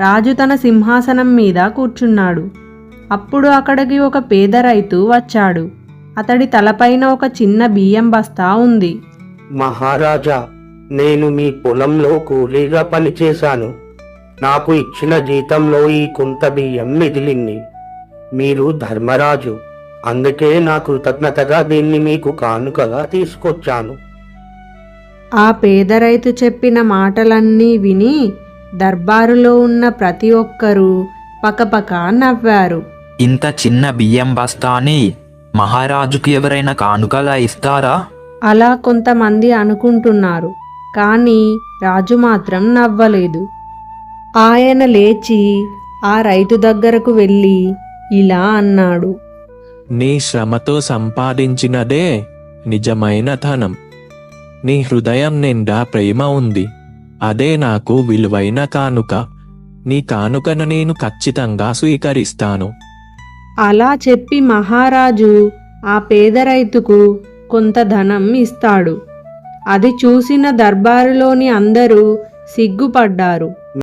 రాజు తన సింహాసనం మీద కూర్చున్నాడు. అప్పుడు అక్కడికి ఒక పేద రైతు వచ్చాడు. అతడి తలపైన ఒక చిన్న బియ్యం బస్తా ఉంది. మహారాజా నేను మీ పొలంలో కూలీగా పనిచేశాను. నాకు ఇచ్చిన జీతంలో ఈ కుంత బియ్యం మిగిలింది. మీరు ధర్మరాజు అందుకే నా కృతజ్ఞతగా దీన్ని మీకు కానుకగా తీసుకొచ్చాను. ఆ పేద రైతు చెప్పిన మాటలన్నీ విని దర్బారులో ఉన్న ప్రతి ఒక్కరూ పకపక నవ్వారు. ఇంత చిన్న బియ్యం బస్తాని మహారాజుకు ఎవరైనా కానుకలా ఇస్తారా? అలా కొంతమంది అనుకుంటున్నారు కానీ రాజు మాత్రం నవ్వలేదు. ఆయన లేచి ఆ రైతు దగ్గరకు వెళ్ళి ఇలా అన్నాడు. నీ శ్రమతో సంపాదించినదే నిజమైన ధనం. నీ హృదయం నిండా ప్రేమ ఉంది. అదే నాకు విలువైన కానుక. నీ కానుకను నేను ఖచ్చితంగా స్వీకరిస్తాను. అలా చెప్పి మహారాజు ఆ పేద రైతుకు కొంత ధనం ఇస్తాడు. అది చూసిన దర్బారులోని అందరూ సిగ్గుపడ్డారు.